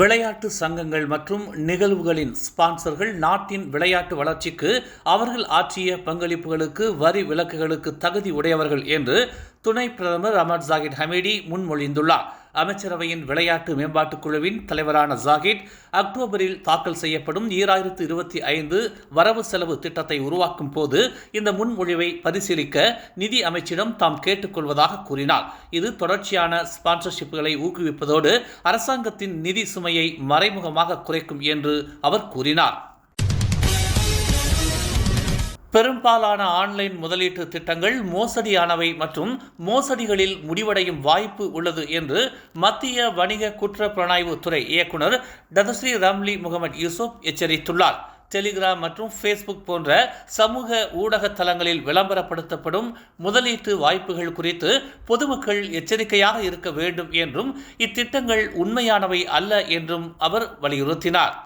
விளையாட்டு சங்கங்கள் மற்றும் நிகழ்வுகளின் ஸ்பான்சர்கள் நாட்டின் விளையாட்டு வளர்ச்சிக்கு அவர்கள் ஆற்றிய பங்களிப்புகளுக்கு வரி விலக்குகளுக்கு தகுதி உடையவர்கள் என்று துணை பிரதமர் அமர் ஜாகித் ஹமீடி முன்மொழிந்துள்ளார். அமைச்சரவையின் விளையாட்டு மேம்பாட்டுக் குழுவின் தலைவரான ஜாகித் அக்டோபரில் தாக்கல் செய்யப்படும் ஈராயிரத்து இருபத்தி ஐந்து வரவு செலவு திட்டத்தை உருவாக்கும் போது இந்த முன்மொழிவை பரிசீலிக்க நிதி அமைச்சிடம் தாம் கேட்டுக்கொள்வதாக கூறினார். இது தொடர்ச்சியான ஸ்பான்சர்ஷிப்புகளை ஊக்குவிப்பதோடு அரசாங்கத்தின் நிதி சுமையை மறைமுகமாக குறைக்கும் என்று அவர் கூறினார். பெரும்பாலான ஆன்லைன் முதலீட்டு திட்டங்கள் மோசடியானவை மற்றும் மோசடிகளில் முடிவடையும் வாய்ப்பு உள்ளது என்று மத்திய வணிக குற்ற புலனாய்வு துறை இயக்குனர் டதஸ்ரீ ரம்லி முகமது யூசுப் எச்சரித்துள்ளார். டெலிகிராம் மற்றும் ஃபேஸ்புக் போன்ற சமூக ஊடக தளங்களில் விளம்பரப்படுத்தப்படும் முதலீட்டு வாய்ப்புகள் குறித்து பொதுமக்கள் எச்சரிக்கையாக இருக்க வேண்டும் என்றும் இத்திட்டங்கள் உண்மையானவை அல்ல என்றும் அவர் வலியுறுத்தினார்.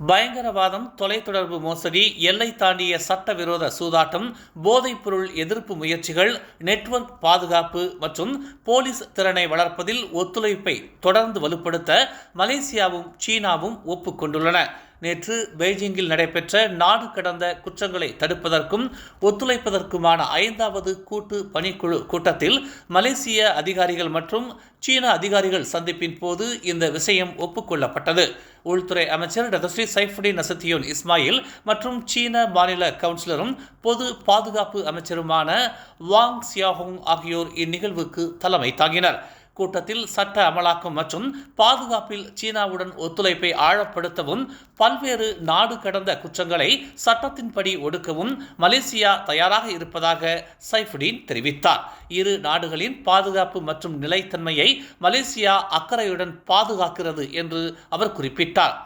பயங்கரவாதம் தொலைத்தொடர்பு மோசடி எல்லை தாண்டிய சட்டவிரோத சூதாட்டம் போதைப்பொருள் எதிர்ப்பு முயற்சிகள் நெட்வொர்க் பாதுகாப்பு மற்றும் போலீஸ் திறனை வளர்ப்பதில் ஒத்துழைப்பை தொடர்ந்து வலுப்படுத்த மலேசியாவும் சீனாவும் ஒப்புக்கொண்டுள்ளன. நேற்று பெய்ஜிங்கில் நடைபெற்ற நாடு கடந்த குற்றங்களை தடுப்பதற்கும் ஒத்துழைப்பதற்குமான ஐந்தாவது கூட்டு பணிக்குழு கூட்டத்தில் மலேசிய அதிகாரிகள் மற்றும் சீன அதிகாரிகள் சந்திப்பின் போது இந்த விஷயம் ஒப்புக்கொள்ளப்பட்டது. உள்துறை அமைச்சர் டதஸ்ரீ சைஃபுடின் நசத்தியோன் இஸ்மாயில் மற்றும் சீன மாநில கவுன்சிலரும் பொது பாதுகாப்பு அமைச்சருமான வாங் சியாஹோங் ஆகியோர் இந்நிகழ்வுக்கு தலைமை தாங்கினர். கூட்டத்தில் சட்ட அமலாக்கம் மற்றும் பாதுகாப்பில் சீனாவுடன் ஒத்துழைப்பை ஆழப்படுத்தவும் பல்வேறு நாடு கடந்த குற்றங்களை சட்டத்தின்படி ஒடுக்கவும் மலேசியா தயாராக இருப்பதாக சைஃபுடீன் தெரிவித்தார். இரு நாடுகளின் பாதுகாப்பு மற்றும் நிலைத்தன்மையை மலேசியா அக்கறையுடன் பாதுகாக்கிறது என்று அவர் குறிப்பிட்டார்.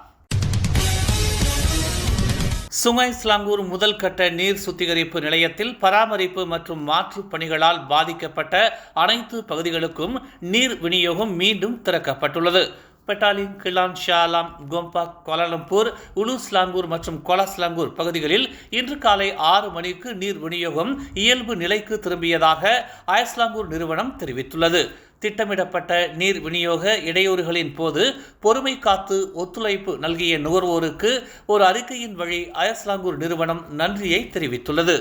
சுங்கை ஸ்லாங்கூர் முதல் கட்ட நீர் சுத்திகரிப்பு நிலையத்தில் பராமரிப்பு மற்றும் மாற்று பணிகளால் பாதிக்கப்பட்ட அனைத்து பகுதிகளுக்கும் நீர் விநியோகம் மீண்டும் திறக்கப்பட்டுள்ளது. Petaling Klang Shah Alam Gombak Kuala Lumpur Hulu Selangor மற்றும் கோலாஸ்லாங்கூர் பகுதிகளில் இன்று காலை ஆறு மணிக்கு நீர் விநியோகம் இயல்பு நிலைக்கு திரும்பியதாக அயஸ்லாங்கூர் நிறுவனம் தெரிவித்துள்ளது. திட்டமிடப்பட்ட நீர் விநியோக இடையூறுகளின் போது பொறுமை காத்து ஒத்துழைப்பு நல்கிய நுகர்வோருக்கு ஒரு அறிக்கையின் வழி அயஸ்லாங்கூர் நிறுவனம் நன்றியை தெரிவித்துள்ளது.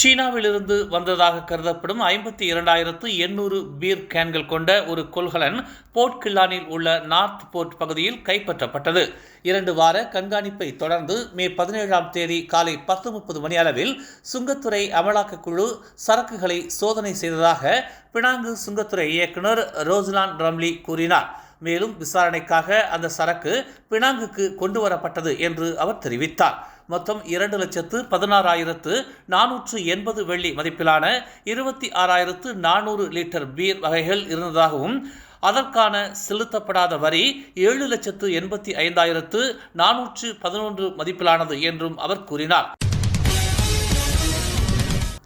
சீனாவிலிருந்து வந்ததாக கருதப்படும் ஐம்பத்தி இரண்டாயிரத்து எண்ணூறு பீர் கேன்கள் கொண்ட ஒரு கொள்கலன் போர்ட் கில்லானில் உள்ள நார்த் போர்ட் பகுதியில் கைப்பற்றப்பட்டது. இரண்டு வார கண்காணிப்பை தொடர்ந்து மே பதினேழாம் தேதி காலை பத்து முப்பது மணி அளவில் சுங்கத்துறை அமலாக்க குழு சரக்குகளை சோதனை செய்ததாக பினாங்கு சுங்கத்துறை இயக்குனர் ரோஸ்லான் ரம்லி கூறினார். மேலும் விசாரணைக்காக அந்த சரக்கு பினாங்குக்கு கொண்டு வரப்பட்டது என்று அவர் தெரிவித்தார். மொத்தம் இரண்டு லட்சத்து பதினாறாயிரத்து நானூற்று எண்பது வெள்ளி மதிப்பிலான இருபத்தி ஆறாயிரத்து நானூறு லிட்டர் பீர் வகைகள் இருந்ததாகவும் அதற்கான செலுத்தப்படாத வரி ஏழு லட்சத்து எண்பத்தி ஐந்தாயிரத்து நானூற்று பதினொன்று மதிப்பிலானது என்றும் அவர் கூறினார்.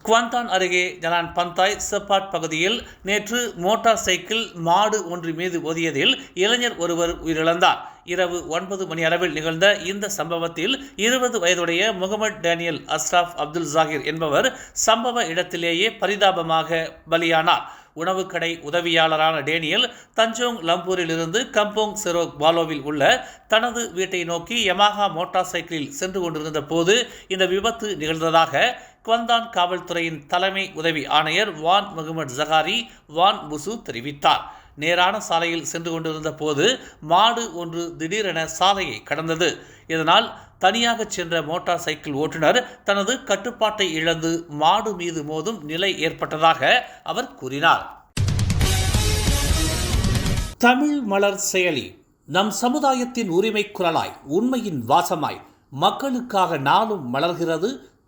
குவாந்தான் அருகே ஜலான் பந்தாய் செப்பாட் பகுதியில் நேற்று மோட்டார் சைக்கிள் மாடு ஒன்று மீது மோதியதில் இளைஞர் ஒருவர் உயிரிழந்தார். இரவு ஒன்பது மணி அளவில் நிகழ்ந்த இந்த சம்பவத்தில் இருபது வயதுடைய Muhammad Daniel Asraf Abdul Zakir என்பவர் சம்பவ இடத்திலேயே பரிதாபமாக பலியானார். உணவுக்கடை உதவியாளரான டேனியல் தஞ்சோங் லம்பூரிலிருந்து கம்போங் செரோக் பாலோவில் உள்ள தனது வீட்டை நோக்கி யமாகா மோட்டார் சைக்கிளில் சென்று கொண்டிருந்த போது இந்த விபத்து நிகழ்ந்ததாக குவந்தான் காவல்துறையின் தலைமை உதவி ஆணையர் வான் முகமது ஜஹாரி வான் புசு தெரிவித்தார். நேரான சாலையில் சென்று கொண்டிருந்த போது மாடு ஒன்று திடீரென சாலையை கடந்தது. இதனால் தனியாக சென்ற மோட்டார் சைக்கிள் ஓட்டுநர் தனது கட்டுப்பாட்டை இழந்து மாடு மீது மோதும் நிலை ஏற்பட்டதாக அவர் கூறினார். தமிழ் மலர் செயலி நம் சமுதாயத்தின் உரிமை குரலாய் உண்மையின் வாசமாய் மக்களுக்காக நாளும் மலர்கிறது